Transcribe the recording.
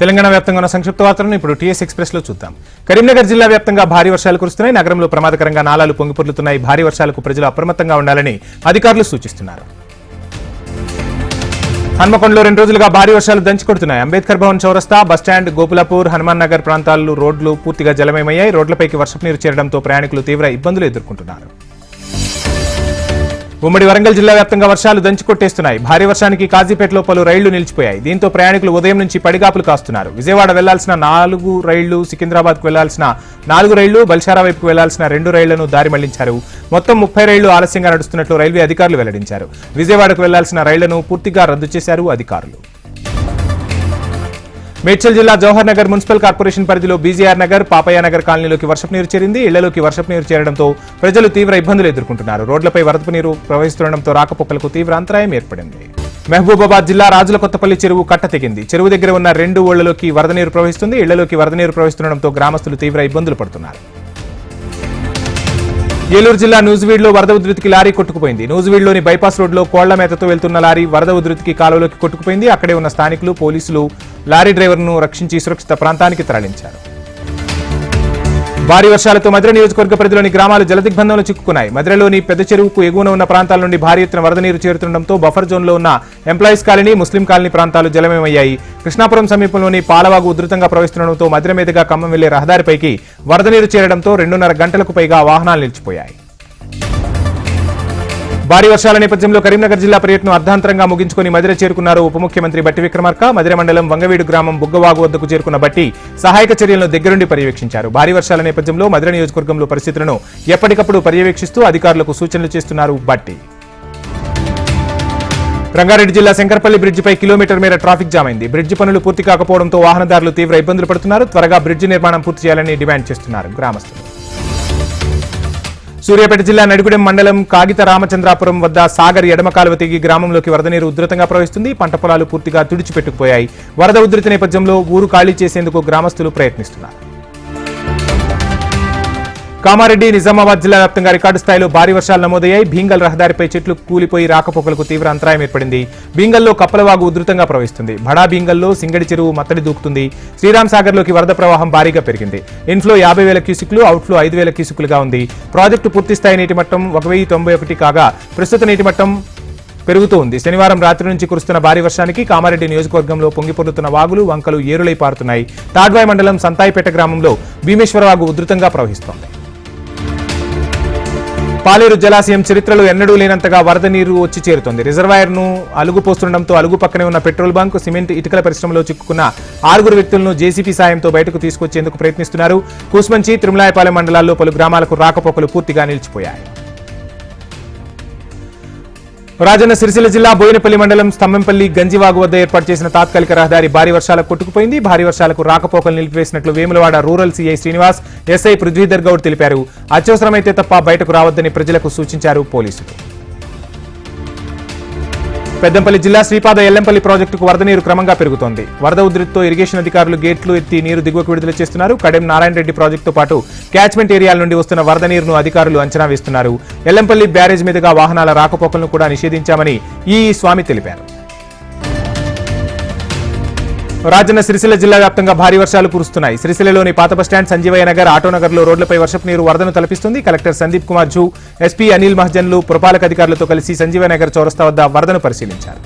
తెలంగాణ వ్యాప్తంగా ఉన్న సంక్షిప్త వార్తలను ఇప్పుడు టీఎస్ ఎక్స్ప్రెస్లో చూద్దాం. కరీంనగర్ జిల్లా వ్యాప్తంగా భారీ వర్షాలు కురుస్తున్నాయి. నగరంలో ప్రమాదకరంగా నాలాలు పొంగిపొర్లుతున్నాయి. భారీ వర్షాలకు ప్రజలు అప్రమత్తంగా ఉండాలని అధికారులు సూచిస్తున్నారు. హన్మకొండలో రెండు రోజులుగా భారీ వర్షాలు దంచుకొడుతున్నాయి అంబేద్కర్ భవన్ చౌరస్తా బస్టాండ్ గోపులాపూర్ హనుమాన్ నగర్ ప్రాంతాల్లో రోడ్లు పూర్తిగా జలమయమయ్యాయి. రోడ్లపైకి వర్షపు నీరు చేరడంతో ప్రయాణికులు తీవ్ర ఇబ్బందులు ఎదుర్కొంటున్నారు. ఉమ్మడి వరంగల్ జిల్లా వ్యాప్తంగా వర్షాలు దంచుకొట్టేస్తున్నాయి భారీ వర్షానికి కాజీపేటలో పలు రైళ్ళు నిలిచిపోయాయి. దీంతో ప్రయాణికులు ఉదయం నుంచి పడిగాపులు కాస్తున్నారు. విజయవాడ వెళ్ళాల్సిన నాలుగు రైళ్ళు సికింద్రాబాద్కు వెళ్ళాల్సిన నాలుగు రైళ్ళు బల్షారా వైపుకు వెళ్ళాల్సిన రెండు రైళ్ళను దారి మళ్ళించారు. మొత్తం ముప్పై రైళ్ళు ఆలస్యంగా నడుస్తున్నట్లు రైల్వే అధికారులు వెల్లడించారు. విజయవాడకు వెళ్ళాల్సిన రైళ్ళను పూర్తిగా రద్దు చేశారు అధికారులు. మేడ్చల్ జిల్లా జవహర్ నగర్ మున్సిపల్ కార్పొరేషన్ పరిధిలో బీజీఆర్ నగర్ పాపయ్య నగర్ కాలనీలోకి వర్షపు నీరు చేరింది. ఇళ్ళలోకి వర్షపు నీరు చేరడంతో ప్రజలు తీవ్ర ఇబ్బందులు ఎదుర్కొంటున్నారు. రోడ్లపై వరదపు నీరు ప్రవహిస్తుండటంతో రాకపోకలకు తీవ్ర అంతరాయం ఏర్పడింది. మహబూబాబాద్ జిల్లా రాజుల కొత్తపల్లి చెరువు కట్ట తెగింది. చెరువు దగ్గర ఉన్న రెండు ఓళ్ళలోకి వరద నీరు ప్రవహిస్తుంది. ఇళ్ళలోకి వరద నీరు ప్రవహిస్తుండటంతో గ్రామస్తులు తీవ్ర ఇబ్బందులు పడుతున్నారు. ఏలూరు జిల్లా నూజివీడ్లో వరద ఉధృతికి లారీ కొట్టుకుపోయింది. నూజివీడ్లోని బైపాస్ రోడ్లో కోళ్ళ మేతతో వెళ్తున్న లారీ వరద ఉధృతికి కాలువలోకి కొట్టుకుపోయింది. అక్కడే ఉన్న స్థానికులు పోలీసులు లారీ డ్రైవర్ను రక్షించి సురక్షిత ప్రాంతానికి తరలించారు. భారీ వర్షాలతో మధుర నియోజకవర్గ పరిధిలోని గ్రామాలు జలదిగ్బంధంలో చిక్కుకున్నాయి. మధురలోని పెద్ద చెరువుకు ఎగువన ఉన్న ప్రాంతాల నుండి భారీ ఎత్తున వరద నీరు చేరుతుండటంతో బఫర్ జోన్లో ఉన్న ఎంప్లాయీస్ కాలనీ ముస్లిం కాలనీ ప్రాంతాలు జలమయమయ్యాయి. కృష్ణాపురం సమీపంలోని పాలవాగు ఉధృతంగా ప్రవహిస్తుండటంతో మధుర మీదుగా ఖమ్మం వెళ్ళే రహదారిపైకి వరద నీరు చేరడంతో రెండున్నర గంటలకు పైగా వాహనాలు నిలిచిపోయాయి. భారీ వర్షాల నేపథ్యంలో కరీంనగర్ జిల్లా పర్యటన అర్ధాంతరంగా ముగించుకుని మదిర చేరుకున్నారు ఉప ముఖ్యమంత్రి బట్టి విక్రమార్క. మదిర మండలం వంగవీడు గ్రామం బుగ్గవాగు వద్దకు చేరుకున్న బట్టి సహాయక చర్యలను దగ్గరుండి పర్యవేక్షించారు. భారీ వర్షాల నేపథ్యంలో మదిర నియోజకవర్గంలో పరిస్థితులను ఎప్పటికప్పుడు పర్యవేక్షిస్తూ అధికారులకు సూచనలు చేస్తున్నారు బట్టి. రంగారెడ్డి జిల్లా శంకర్పల్లి బ్రిడ్జిపై కిలోమీటర్ మేర ట్రాఫిక్ జామ్ అయింది. బ్రిడ్జి పనులు పూర్తి కాకపోవడంతో వాహనదారులు తీవ్ర ఇబ్బందులు పడుతున్నారు. త్వరగా బ్రిడ్జి నిర్మాణం పూర్తి చేయాలని డిమాండ్ చేస్తున్నారు గ్రామస్తులు. సూర్యాపేట జిల్లా నడిగూడెం మండలం కాగిత రామచంద్రాపురం వద్ద సాగర్ ఎడమ కాలువ తెగి గ్రామంలోకి వరద నీరు ఉధృతంగా ప్రవహిస్తుంది. పంట పొలాలు పూర్తిగా తుడిచిపెట్టుకుపోయాయి. వరద ఉధృతి నేపథ్యంలో ఊరు ఖాళీ చేసేందుకు గ్రామస్తులు ప్రయత్నిస్తున్నారు. కామారెడ్డి నిజామాబాద్ జిల్లా వ్యాప్తంగా రికార్డు స్థాయిలో భారీ వర్షాలు నమోదయ్యాయి. భీంగల్ రహదారిపై చెట్లు కూలిపోయి రాకపోకలకు తీవ్ర అంతరాయం ఏర్పడింది. భీంగల్లో కప్పలవాగు ఉధృతంగా ప్రవహిస్తుంది. బడా భీంగల్లో సింగడి చెరువు మత్తడి దూకుతుంది. శ్రీరామ్ సాగర్లోకి వరద ప్రవాహం భారీగా పెరిగింది. ఇన్ఫ్లో యాభై వేల క్యూసిక్లు అవుట్ఫ్లో ఐదు వేల క్యూసిక్లుగా ఉంది. ప్రాజెక్టు పూర్తి స్థాయి నీటి మట్టం ఒక వెయ్యి తొంభై ఒకటి కాగా ప్రస్తుత నీటి మట్టం పెరుగుతూ ఉంది. శనివారం రాత్రి నుంచి కురుస్తున్న భారీ వర్షానికి కామారెడ్డి నియోజకవర్గంలో పొంగిపొర్లుతున్న వాగులు వంకలు ఏరులై పారుతున్నాయి. తాడ్వాయి మండలం సంతాయిపేట గ్రామంలో భీమేశ్వర వాగు ఉధృతంగా ప్రవహిస్తోంది. పాలేరు జలాశయం చరిత్రలో ఎన్నడూ లేనంతగా వరద నీరు వచ్చి చేరుతోంది. రిజర్వాయర్ను అలుగు పోస్తుండటంతో అలుగు పక్కనే ఉన్న పెట్రోల్ బంక్ సిమెంట్ ఇటుకల పరిశ్రమలో చిక్కుకున్న ఆరుగురు వ్యక్తులను జేసీపీ సాయంతో బయటకు తీసుకొచ్చేందుకు ప్రయత్నిస్తున్నారు. కూస్మంచి తిరుమలాయపాలెం మండలాల్లో పలు గ్రామాలకు రాకపోకలు పూర్తిగా నిలిచిపోయాయి. రాజన్న సిరిసిల్ల జిల్లా బోయినపల్లి మండలం స్తంభంపల్లి గంజివాగు వద్ద ఏర్పాటు చేసిన తాత్కాలిక రహదారి భారీ వర్షాలకు కొట్టుకుపోయింది. భారీ వర్షాలకు రాకపోకలు నిలిపివేసినట్లు Vemulawada rural CI Srinivas SI Prithvidhar Goud తెలిపారు. అత్యవసరమైతే తప్ప బయటకు రావద్దని ప్రజలకు సూచించారు పోలీసులు. పెద్దంపల్లి జిల్లా శ్రీపాద ఎల్లంపల్లి ప్రాజెక్టుకు వరద నీరు క్రమంగా పెరుగుతోంది. వరద ఉధృతితో ఇరిగేషన్ అధికారులు గేట్లు ఎత్తి నీరు దిగువకు విడుదల చేస్తున్నారు. కడెం నారాయణ రెడ్డి ప్రాజెక్టుతో పాటు క్యాచ్మెంట్ ఏరియాల నుండి వస్తున్న వరద నీరును అధికారులు అంచనా వేస్తున్నారు. ఎల్లంపల్లి బ్యారేజ్ మీదుగా వాహనాల రాకపోకలను కూడా నిషేధించామని ఈ స్వామి తెలిపారు. రాజన్న సిరిసిల్ల జిల్లా వ్యాప్తంగా భారీ వర్షాలు కురుస్తున్నాయి. సిరిసిల్లలోని పాత బస్టాండ్ సంజీవయ్య నగర్ ఆటోనగర్లో రోడ్లపై వర్షపు నీరు వరదను తలపిస్తుంది. Collector Sandeep Kumar zoo SP Anil మహజన్లు పురపాలక అధికారులతో కలిసి సంజీవయ్య నగర్ చౌరస్తా వద్ద వరదను పరిశీలించారు.